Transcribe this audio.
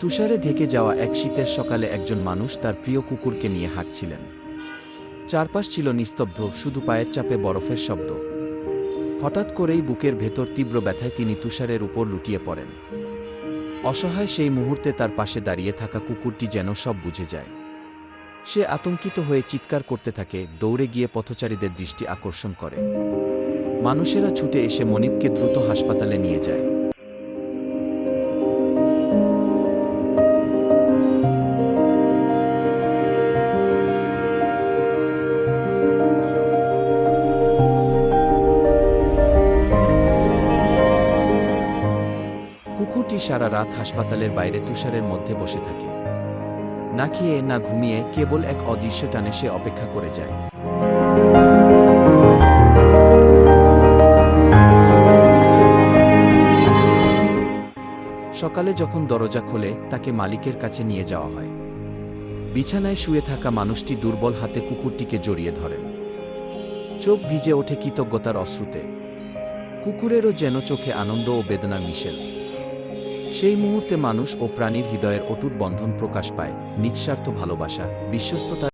তুষারে ঢেকে যাওয়া এক শীতের সকালে একজন মানুষ তার প্রিয় কুকুরকে নিয়ে হাঁটছিলেন। চারপাশ ছিল নিস্তব্ধ, শুধু পায়ের চাপে বরফের শব্দ। হঠাৎ করেই বুকের ভেতর তীব্র ব্যথায় তিনি তুষারের উপর লুটিয়ে পড়েন। অসহায় সেই মুহূর্তে তার পাশে দাঁড়িয়ে থাকা কুকুরটি যেন সব বুঝে যায়। সে আতঙ্কিত হয়ে চিৎকার করতে থাকে, দৌড়ে গিয়ে পথচারীদের দৃষ্টি আকর্ষণ করে। মানুষেরা ছুটে এসে মনিবকে দ্রুত হাসপাতালে নিয়ে যায়। কুকুরটি সারা রাত হাসপাতালের বাইরে তুষারের মধ্যে বসে থাকে। না খেয়ে, না ঘুমিয়ে কেবল এক অদৃশ্য টানে সে অপেক্ষা করে যায়। সকালে যখন দরজা খোলে, তাকে মালিকের কাছে নিয়ে যাওয়া হয়। বিছানায় শুয়ে থাকা মানুষটি দুর্বল হাতে কুকুরটিকে জড়িয়ে ধরেন। চোখ ভিজে ওঠে কৃতজ্ঞতার অশ্রুতে। কুকুরেরও যেন চোখে আনন্দ ও বেদনার মিশেল। সেই মুহূর্তে মানুষ ও প্রাণীর হৃদয়ের অটুট বন্ধন প্রকাশ পায়, নিঃস্বার্থ ভালোবাসা বিশ্বস্ততা